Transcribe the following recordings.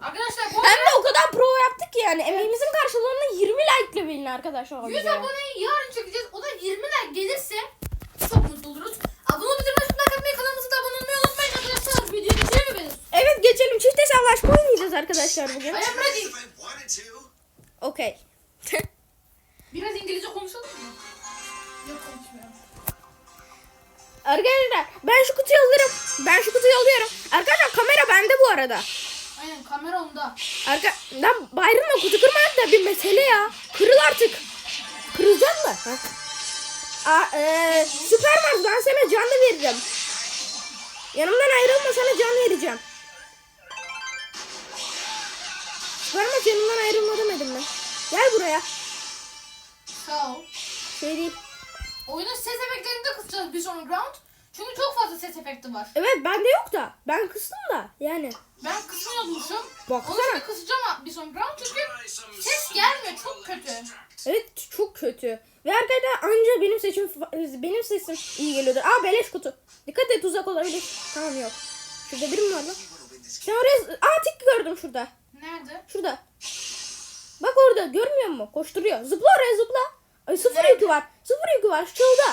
arkadaşlar. Bu Hem de o kadar prova yaptık ki yani emeğimizin karşılığını 20 like ile bilin arkadaşlar. o 100 videoya. aboneyi yarın çekeceğiz. O da 20 like gelirse çok mutlu oluruz. Abone olup bildirim açıp like atmayı kanalımıza da abone olmayı unutmayın arkadaşlar. Videoyu bitirelim mi Venüs? Evet geçelim çift hesaplaşma oynayacağız arkadaşlar bugün. I am ready. If I wanted to. Okey. Biraz İngilizce konuşalım mı? Yok konuşmuyorum. Arkadaşlar ben şu kutuyu alırım. Ben şu kutuyu alıyorum. Arkadaşlar kamera bende bu arada. Aynen kamera onda. Arka lan Byron'la kutu kırmak da bir mesele ya. Kırıl artık. Kırılacak mı? Ha? Aa, e, Superman ben sana canlı vereceğim. Yanımdan ayrılma sana can vereceğim. Superman yanımdan ayrılma demedim mi? Gel buraya. Sağ ol. Şey değil. Oyunun ses efektlerini de kısacağız bir sonraki round. Çünkü çok fazla ses efekti var. Evet bende yok da. Ben kıstım da yani. Ben kısmıyordmuşum. Baksana. Onu şimdi kısacağım bir sonraki round çünkü ses gelmiyor çok kötü. Evet çok kötü. Ve arkadaşlar anca benim seçim benim sesim iyi geliyordur. Aa beleş kutu. Dikkat et tuzak olabilir. Tamam yok. Şurada biri mi var lan? Sen oraya... Aa tik gördüm şurada. Nerede? Şurada. Bak orada görmüyor musun? Koşturuyor. Zıpla oraya zıpla. Ay sıfır Nerede? yükü var. Sıfır yükü var. Şurada.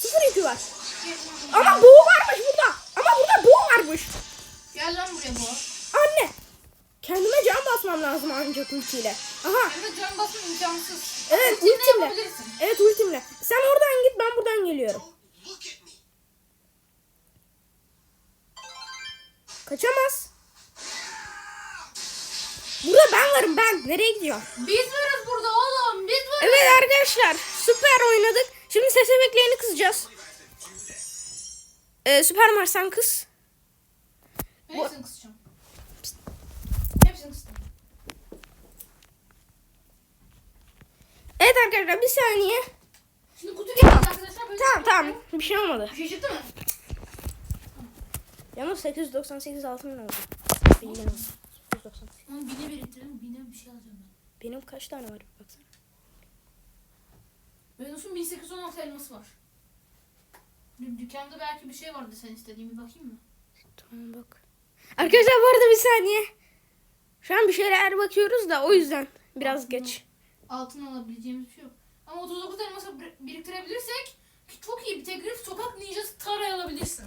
Sıfır yükü var. Ama boğu varmış burada. Ama burada boğu varmış. Gel lan buraya bu. Anne. Kendime can basmam lazım ancak ultiyle. Aha. De can basma imkansız. Evet ultimle. yapabilirsin. Evet ultimle. Sen oradan git ben buradan geliyorum. Kaçamaz. Burada ben varım ben. Nereye gidiyorum? Biz varız burada oğlum. Biz varız. Evet arkadaşlar süper oynadık. Şimdi ses efektlerini kısacağız. Ee, süper Mario sen kız. Ben hepsini kısacağım. Hepsini kıstım. Evet arkadaşlar bir saniye. Şimdi kutu geldi arkadaşlar. Böyle Tamam tamam bir şey olmadı. Bir şey çıktı mı? Yalnız 898 altın oldu. Bilgin olsun. 898. Onu bine biriktirelim. Bine bir şey alacağım ben. Benim kaç tane var baksana. Venus'un 1816 elması var. Dü- Dükkanda belki bir şey vardı sen istediğin bir bakayım mı? Tamam bak. Arkadaşlar bu arada bir saniye. Şu an bir şeyler bakıyoruz da o yüzden biraz geç. Altın alabileceğimiz bir şey yok. Ama 39 elması bir- biriktirebilirsek ki çok iyi bir teklif sokak ninjası Tara'yı alabilirsin.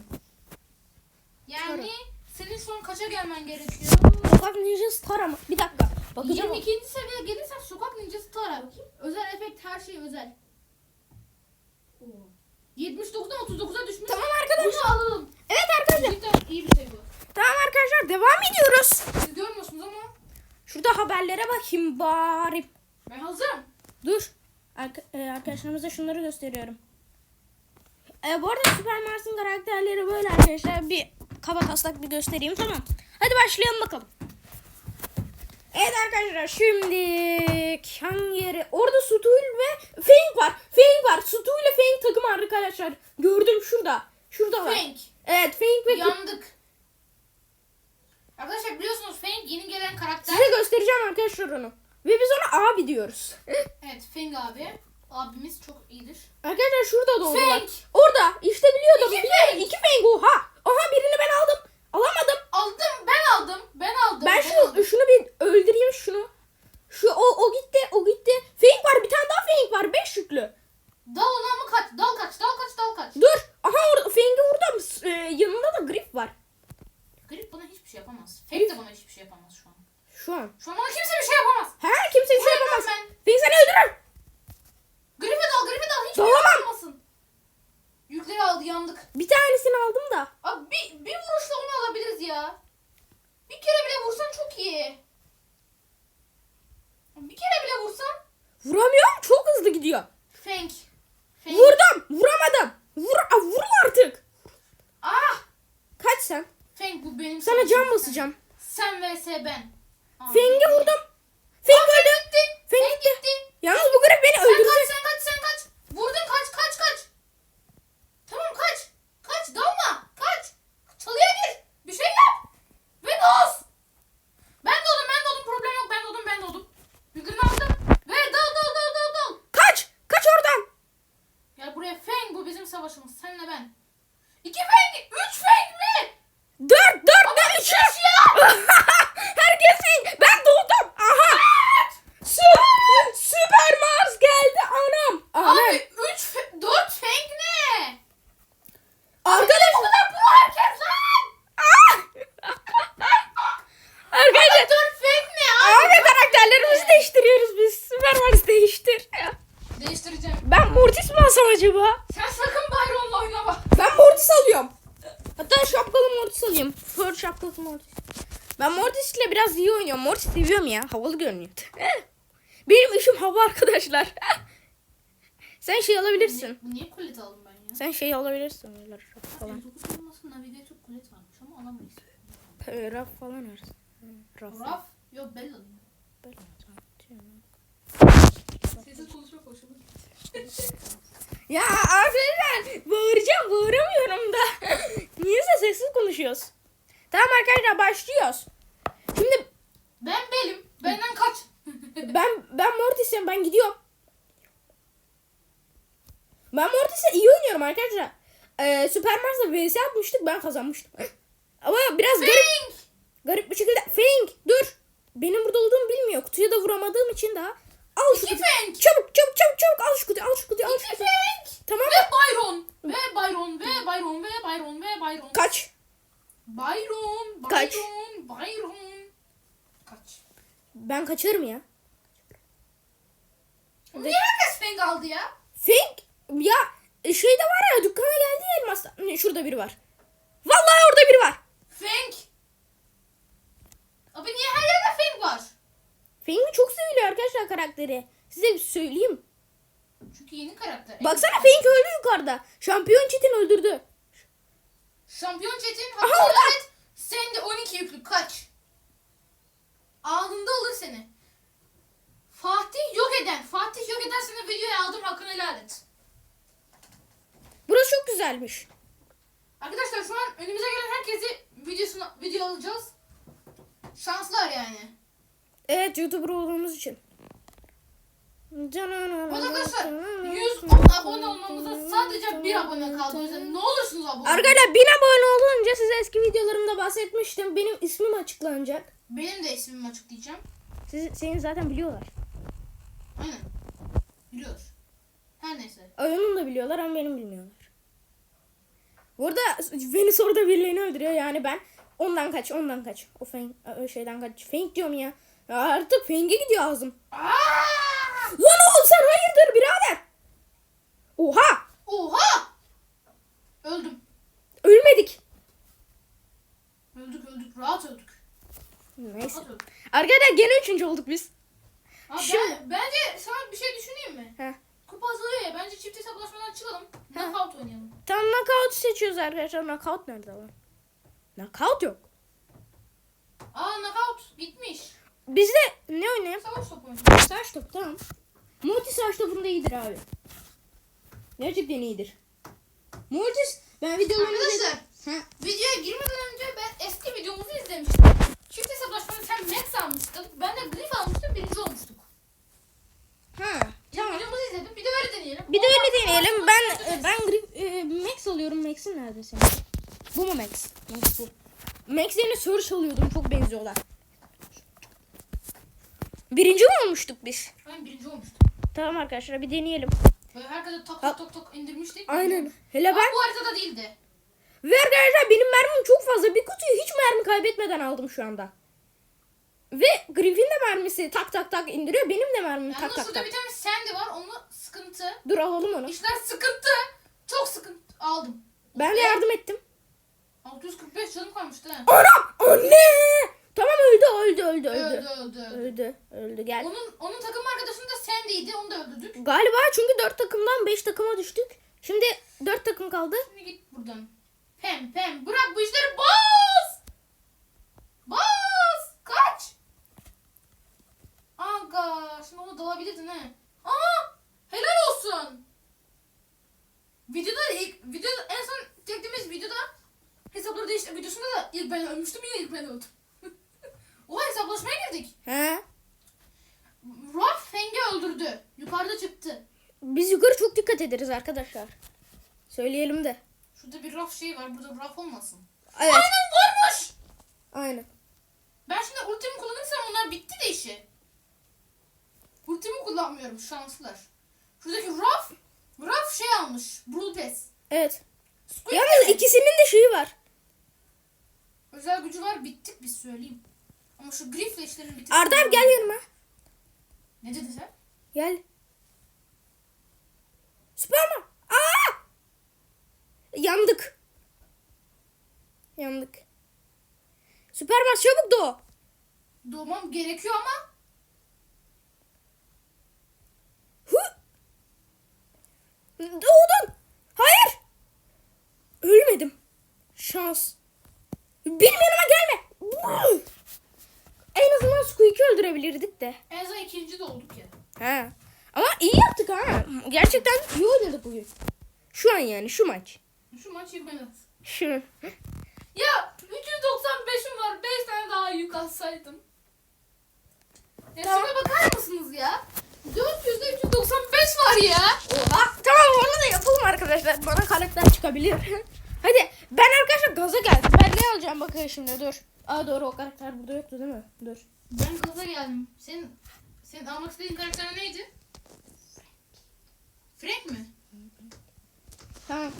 Yani Tara. senin an kaça gelmen gerekiyor? Sokak Ninja tarama. Bir dakika. Bakacağım. 22. seviyeye gelirsen sokak ninjası Tara. Bakayım. Özel efekt her şey özel. Oo. 79'dan 39'a düşmüş. Tamam arkadaşlar. Bunu alalım. Evet arkadaşlar. Cidden iyi bir şey bu. Tamam arkadaşlar devam ediyoruz. Siz görmüyorsunuz ama Şurada haberlere bakayım bari. ben hazırım. Dur. Arka, e, arkadaşlarımıza şunları gösteriyorum. E, bu arada Super Mars'ın karakterleri böyle arkadaşlar. Bir kaba taslak bir göstereyim tamam. Hadi başlayalım bakalım. Evet arkadaşlar şimdi hangi yeri? Orada Stuhl ve Feng var. Feng var. Stuhl ile Feng takım arkadaşlar. Gördüm şurada. Şurada var. Feng. Evet Feng ve Yandık. Arkadaşlar biliyorsunuz Feng yeni gelen karakter. Size göstereceğim arkadaşlar onu. Ve biz ona abi diyoruz. Evet Feng abi. Abimiz çok iyidir. Arkadaşlar şurada doğdular. Feng. Orada işte biliyordum. İki Biliyorum. Feng. İki Feng oha. Oha birini ben aldım. Alamadım. Aldım ben aldım. Ben şunu şunu bir öldüreyim şunu. Şu o o gitti o gitti. Feng var bir tane daha Feng var. Beş yüklü. Dal ona mı kaç? Dal kaç? Dal kaç? Dal kaç? Dur. Aha orada Feng'i vurdum. S- e, yanında da grip var. Grip bana hiçbir şey yapamaz. Feng de bana hiçbir şey yapamaz şu an. Şu an. Şu an bana kimse bir şey yapamaz. Ha kimse bir şey yapamaz. ben. Feng seni öldürür. Grip'e dal, Grip'e dal. Hiçbir şey yapamasın. Yükleri aldı, yandık. Bir tanesini aldım da. Abi bir, bir vuruşla onu alabiliriz ya. Bir kere bile vursan çok iyi. Bir kere bile vursan. Vuramıyorum. Çok hızlı gidiyor. Feng. Feng. Vurdum. Vuramadım. Vur, a, vur artık. Ah! Kaç sen? Feng bu benim Sana can basacağım. Sen vs ben. Aa, Feng'i vurdum. Feng öldü. Feng gitti. Yalnız bu grip beni öldürecek. sen kaç, sen acaba? Sen sakın Byron'la oynama. Ben Mortis alıyorum. Hatta şapkalı Mortis alayım. Fur şapkalı Mortis. Ben Mortis ile biraz iyi oynuyorum. Mortis seviyorum ya. Havalı görünüyor. Benim işim hava arkadaşlar. Sen şey alabilirsin. Bu niye kulet aldım ben ya? Sen şey alabilirsin. Raf falan. 59 olmasın navigatör kulet varmış ama alamayız. Raf falan alırsın. Raf. Raf. Yok Bell alayım. Sessiz Ya arkadaşlar bağıracağım bağıramıyorum da. Niyeyse sessiz konuşuyoruz. Tamam arkadaşlar başlıyoruz. Şimdi Ben Bell'im. Benden kaç. ben ben Mortis'im ben gidiyorum. Ben Mortis'e iyi oynuyorum arkadaşlar. Ee, Super Mars'la vs atmıştık ben kazanmıştım. Ama biraz garip, Fink. garip bir şekilde. Fink dur. Benim burada olduğumu bilmiyor. Kutuya da vuramadığım için daha. Al şu İki kutuyu. Çabuk çabuk çabuk çabuk al şu kutuyu al şu kutuyu al şu İki kutuyu. Tamam Ve mı? Byron. Ve Byron. Ve Byron. Ve Byron. Ve Byron. Kaç. Byron. Byron. Kaç? Byron. Kaç. Ben kaçarım ya. Niye herkes Fink aldı ya? Fink ya şeyde var ya dükkana geldi ya elmasla. Ne, Şurada biri var. Vallahi orada biri var. Fink. Abi niye her yerde Fink var? Fink çok seviliyor arkadaşlar karakteri. Size bir söyleyeyim. Çünkü yeni karakter. Baksana Fink öldü yukarıda. Şampiyon Çetin öldürdü. Şampiyon Çetin Aha, hatta orada. evet sen de 12 yüklü kaç. Anında alır seni. Fatih yok eden. Fatih yok eden seni videoya aldım hakkını helal et. Burası çok güzelmiş. Arkadaşlar şu an önümüze gelen herkesi videosuna video alacağız. Şanslar yani. Evet YouTuber olduğumuz için. Arkadaşlar 110 abone olmamıza sadece bir abone kaldı. O yüzden ne olursunuz abone olun. Arkadaşlar 1000 abone olunca size eski videolarımda bahsetmiştim. Benim ismim açıklanacak. Benim de ismimi açıklayacağım. Siz, seni zaten biliyorlar. Aynen. Biliyor. Her neyse. Oyunun da biliyorlar ama benim bilmiyorlar. Burada beni soruda birilerini öldürüyor yani ben ondan kaç ondan kaç. O feng, o şeyden kaç. Feng diyorum ya. Ya artık fenge gidiyor ağzım. Aa! Lan oğlum sen hayırdır birader. Oha Oha! Öldüm. ölmedik. Öldük öldük. Rahat öldük. Neyse. Rahat öldük. Arkadaşlar gene üçüncü olduk biz. Abi Şimdi- ben, bence sana bir şey düşüneyim mi? Heh. Kupa azalıyor ya. Bence çift hesaplaşmadan çıkalım. Knockout oynayalım. Tamam knockout seçiyoruz arkadaşlar. Knockout nerede lan? Knockout yok. Aa knockout bitmiş. Biz de ne oynayalım? Savaş topu oynayalım. Savaş topu tamam. Mortis savaş topunda iyidir abi. Gerçekten iyidir. Mortis ben videolarını Arkadaşlar Ha. videoya girmeden önce ben eski videomuzu izlemiştim. Çift hesaplaşmada sen Max almıştın. Ben de Griff almıştım. Birinci olmuştuk. Ha. İlk videomuzu izledim. Bir de öyle deneyelim. Bir de öyle deneyelim. Ben e, ben grip, e, Max alıyorum. Max'in nerede senin? Bu mu Max? Max bu. Max yerine Surge alıyordum. Çok benziyorlar. Birinci mi olmuştuk biz? Ben birinci olmuştum. Tamam arkadaşlar bir deneyelim. Böyle herkese tok tok tok tok indirmiştik. Aynen. Hele Ama ben bu haritada değildi. ve arkadaşlar benim mermim çok fazla. Bir kutuyu hiç mermi kaybetmeden aldım şu anda. Ve Griffin de mermisi tak tak tak indiriyor. Benim de mermim tak Yalnız tak şurada tak. bir tane Sandy var. Onu sıkıntı. Dur alalım onu. İşler sıkıntı. Çok sıkıntı. Aldım. Ben de yardım ettim. 645 canım kalmıştı. ha. Ana! Anne! Tamam öldü öldü öldü öldü. Öldü öldü öldü. Öldü. Öldü gel. Onun onun takım arkadaşını da Sandy'ydi. Onu da öldürdük. Galiba çünkü 4 takımdan 5 takıma düştük. Şimdi 4 takım kaldı. Şimdi git buradan. Pem pem. Bırak bu işleri. Bas! Bas! Kaç! Aga. Şimdi onu dalabilirdin he. Aa! Helal olsun. Videoda ilk videoda en son çektiğimiz videoda hesapları değişti. Videosunda da ilk ben ölmüştüm yine ilk ben öldüm. Oha hesaplaşmaya girdik. He. Ruff Feng'i öldürdü. Yukarıda çıktı. Biz yukarı çok dikkat ederiz arkadaşlar. Söyleyelim de. Şurada bir raf şey var. Burada raf olmasın. Evet. Aynen varmış. Aynen. Ben şimdi ultimi kullanırsam onlar bitti de işi. Ultimi kullanmıyorum şanslılar. Şuradaki Raf, Raf şey almış. Brawl Pass. Evet. Squid Yalnız ikisinin de şeyi var. Özel gücü var bittik biz söyleyeyim. Ama şu Griff'le işlerini bitirsin. Arda abi gel yanıma. Ne dedin sen? Gel. Süperman. Aa yandık. Yandık. Süperman çabuk doğ. Doğmam gerekiyor ama. Hı. Doğdun. Hayır. Ölmedim. Şans. Benim yanıma gelme. En azından Squeak'i öldürebilirdik de. En azından ikinci de olduk ya. Ha. Ama iyi yaptık ha. Gerçekten iyi oynadık bugün. Şu an yani şu maç. Şu maç oynat. Şu. Ya 395'im var. 5 tane daha yük alsaydım. Ya Tamam. şuna bakar mısınız ya? 400'de 395 var ya. Oha. Tamam onu da yapalım arkadaşlar. Bana karakter çıkabilir. Hadi ben arkadaşlar gaza geldim. Ben ne alacağım bakın şimdi dur. Aa doğru o karakter burada yoktu değil mi? Dur. Ben gaza geldim. Senin senin almak istediğin karakter neydi? Frank mi? Tamam.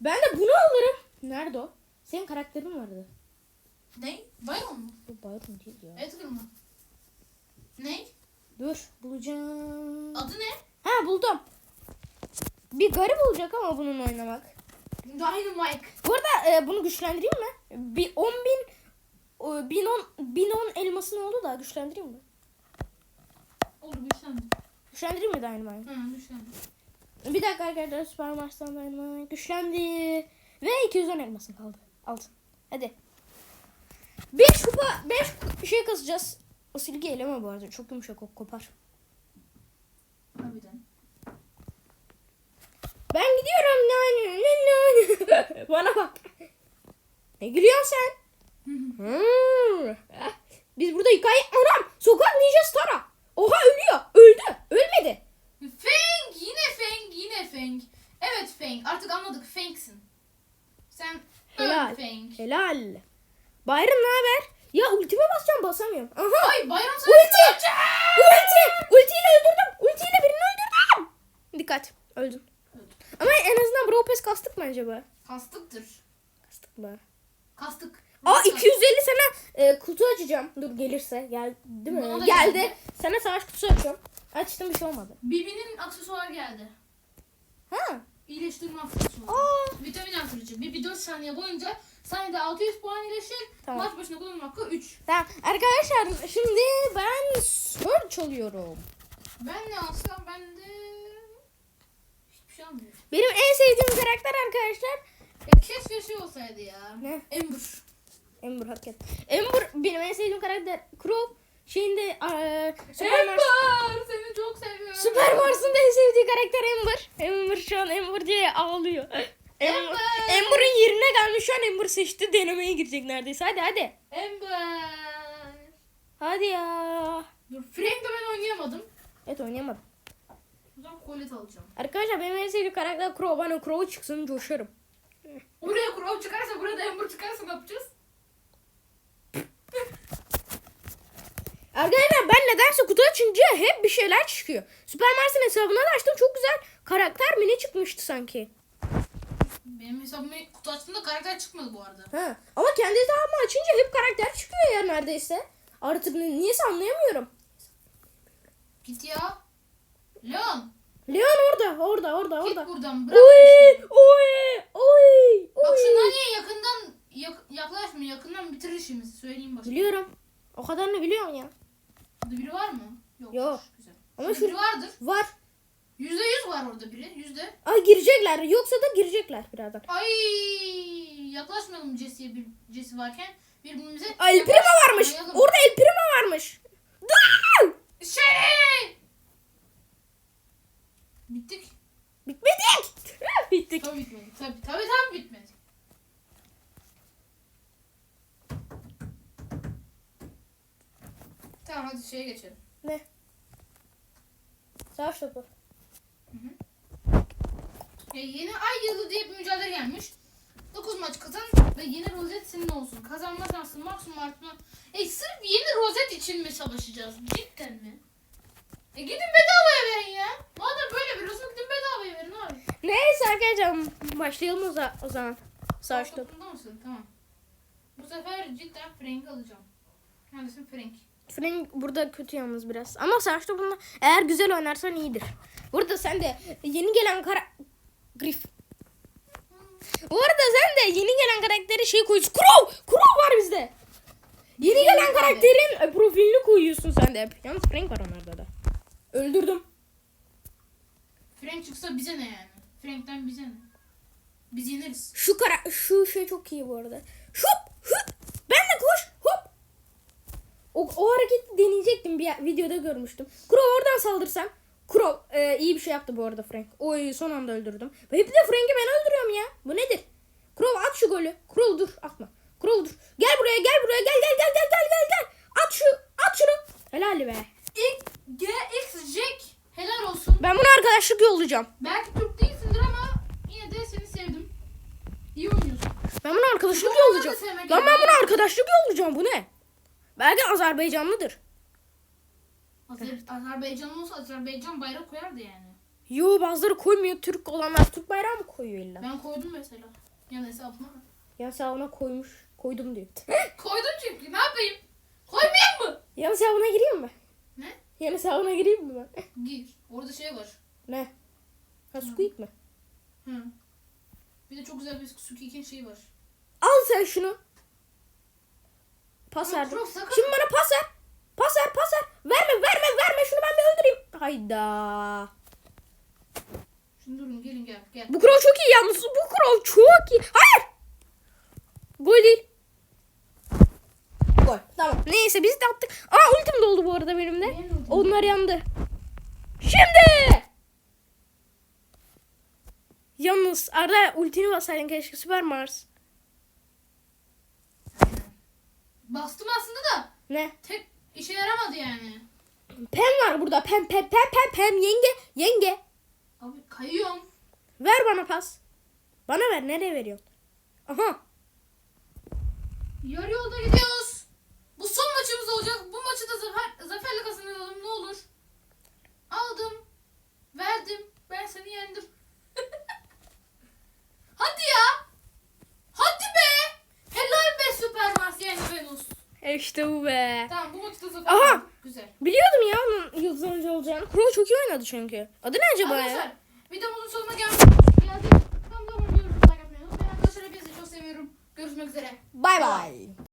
Ben de bunu alırım. Nerede o? Senin karakterin vardı. Ne? Bayon mu? Bu Byron değil ya. Edgar mı? Ne? Dur bulacağım. Adı ne? Ha buldum. Bir garip olacak ama bunun oynamak. Dynamite. Bu arada e, bunu güçlendireyim mi? Bir 10 bin o, bin on, bin on elması ne oldu da güçlendireyim mi? Oldu güçlendi. Güçlendireyim mi Dynamite? Hı güçlendi. Bir dakika arkadaşlar Süper Mars'tan Dynamite güçlendi. Ve 210 elması kaldı. Altın. Hadi. 5 kupa 5 şey kasacağız. O silgi eleme bu arada. Çok yumuşak o kopar. Harbiden. Ben gidiyorum. Bana bak. Ne gülüyorsun sen? Hmm. Biz burada hikaye... Anam! Sokak ninja Tara. Oha ölüyor. Öldü. Ölmedi. Feng! Yine Feng! Yine Feng. Evet Feng. Artık anladık. Feng'sin. Sen Helal. öl Feng. Helal. Bayram ne haber? Ya ultime basacağım basamıyorum. Aha. Ay bayram sana Ulti! Ulti! Ultiyle öldürdüm. Ultiyle birini öldürdüm. Dikkat. Öldün. Ama en azından Brawl Pass kastık mı acaba? Kastıktır. Kastık mı? Kastık. Aa 250 sana e, kutu açacağım. Dur gelirse. Gel değil mi? Bana da geldi. geldi. Sana savaş kutusu açıyorum. Açtım bir şey olmadı. Bibi'nin aksesuar geldi. Ha. İyileştirme aksesuarı. Aa. Vitamin artırıcı. Bibi 4 saniye boyunca saniyede 600 puan iyileşir. Tamam. Maç başına kullanım hakkı 3. Tamam. Arkadaşlar şimdi ben search alıyorum. Ben ne alsam ben de hiçbir şey almıyorum. Benim en sevdiğim karakter arkadaşlar. Ya keşke şey olsaydı ya. Ne? Ember. Ember hakikaten. Ember benim en sevdiğim karakter. Crow şeyinde eee Super Mars. Ember! Seni çok seviyorum. Süper Mars'ın da en sevdiği karakter Ember. Ember şu an Ember diye ağlıyor. Ember. Ember. Ember'ın yerine gelmiş şu an Ember seçti. Denemeye girecek neredeyse. Hadi hadi. Ember. Hadi ya. Dur Frank'le ben oynayamadım. Evet oynayamadım. O zaman kolet alacağım. Arkadaşlar benim en sevdiğim karakter Crow. Bana Crow çıksın coşarım. Oraya Crow çıkarsa burada Ember çıkarsa ne yapacağız? Arkadaşlar ben nedense kutu açınca hep bir şeyler çıkıyor. Süper Mars'ın hesabına da açtım. Çok güzel karakter mi ne çıkmıştı sanki. Benim hesabıma kutu açtığımda karakter çıkmadı bu arada. Ha. Ama kendi hesabımı açınca hep karakter çıkıyor ya neredeyse. Artık ni- niyeyse anlayamıyorum. Git ya. Leon. Leon orada, orada, orada, Git orada. buradan bırak. Oy, oy, oy, Bak oy. şuna niye yakından yak, yaklaşma yakından bitirir işimizi söyleyeyim başta. Biliyorum. O kadarını biliyorum ya. Burada biri var mı? Yok. Yok. Güzel. Ama şu- biri vardır. Var. Yüzde yüz var orada biri. Yüzde. Ay girecekler. Yoksa da girecekler birazdan. Ay yaklaşmayalım Jesse'ye bir Jesse varken birbirimize Ay El Primo varmış. yaklaşmayalım. Orada El Primo varmış. Dur! Şey! Bittik. Bitmedik. Bittik. Tabii. Tabii tabii tabii bitmedi. Tamam hadi şeye geçelim. Ne? Savaş topu. Ya yeni ay yılı diye bir mücadele gelmiş. 9 maç kazan ve yeni rozet senin olsun. Kazanma şansın maksimum artma. E sırf yeni rozet için mi savaşacağız? Cidden mi? E gidin bedavaya verin ya. Madem böyle bir rozet gidin bedavaya verin abi. Neyse arkadaşlar başlayalım o za- o zaman. Savaş topu. Topunda mısın? Tamam. Bu sefer cidden Frank alacağım. Neredesin Frank? Frank burada kötü yalnız biraz. Ama savaş topunda eğer güzel oynarsan iyidir. Burada sen de yeni gelen kara... Grif. Bu arada sen de yeni gelen karakteri şey koyuyorsun. Crow! Crow var bizde. Yeni Yeni gelen karakterin e, profilini koyuyorsun sen de hep. Yalnız Frank var onlarda da. Öldürdüm. Frank çıksa bize ne yani? Frank'ten bize ne? Biz yeneriz. Şu kara şu şey çok iyi bu arada. Hop! Hop! Ben de koş! Hop! O, o hareketi deneyecektim bir videoda görmüştüm. Crow oradan saldırsam. Crow e, iyi bir şey yaptı bu arada Frank. Oy son anda öldürdüm. Ve hep de Frank'i ben öldürüyorum ya. Bu nedir? Crow at şu golü. Crow dur atma. Crow dur. Gel buraya gel buraya gel gel gel gel gel gel gel. At şu at şunu. Helal be. İlk GX Jack helal olsun. Ben buna arkadaşlık yollayacağım. Belki Türk değilsindir ama yine de seni sevdim. İyi oynuyorsun. Ben buna arkadaşlık yollayacağım. Lan ben buna arkadaşlık yollayacağım. Bu ne? Belki Azerbaycanlıdır. Azer Azerbaycan olsa Azerbaycan bayrak koyardı yani. Yo bazıları koymuyor. Türk olanlar Türk bayrağı mı koyuyor illa? Ben koydum mesela. Yan hesabıma. Ya hesabına koymuş. Koydum diyor. Koydum çünkü ne yapayım? Koymayayım mı? Yan hesabına gireyim mi? Ne? Yan hesabına gireyim mi ben? Gir. Orada şey var. ne? Ha Squeak mi? Hı. Bir de çok güzel bir Suki'nin şeyi var. Al sen şunu. Pas verdim. Şimdi bana pas ver. Pas ver pas ver. Verme verme verme şunu ben bir öldüreyim. Hayda. Şimdi durun gelin gel gel. Bu crow çok iyi yalnız. Bu crow çok iyi. Hayır. Gol değil. Gol. Tamam. Neyse biz de attık. Aa ultim doldu bu arada benim de. Benim Onlar yandı. Şimdi. Yalnız Arda ultini basaydın keşke Süper Mars. Bastım aslında da Ne? tek işe yaramadı yani. Pem var burada. Pem pem pem pem pem yenge yenge. Abi kayıyorum. Ver bana pas. Bana ver. Nereye veriyorsun? Aha. Yarı yolda gidiyoruz. Bu son maçımız olacak. Bu maçı da zafer, zaferle kazanalım ne olur. Aldım. Verdim. Ben seni yendim. Hadi ya. Hadi be. Helal be Süper Mars yani Venus. İşte bu be. Tamam bu maçı da zafer. Aha. Güzel. Biliyordum ya onun yıldız oyuncu olacağını. Crow çok iyi oynadı çünkü. Adı ne acaba ya? Arkadaşlar videomuzun sonuna geldik. Geldik. Tam zaman diyoruz. Like atmayı unutmayın. Arkadaşlar hepinizi çok seviyorum. Görüşmek üzere. Bay bay.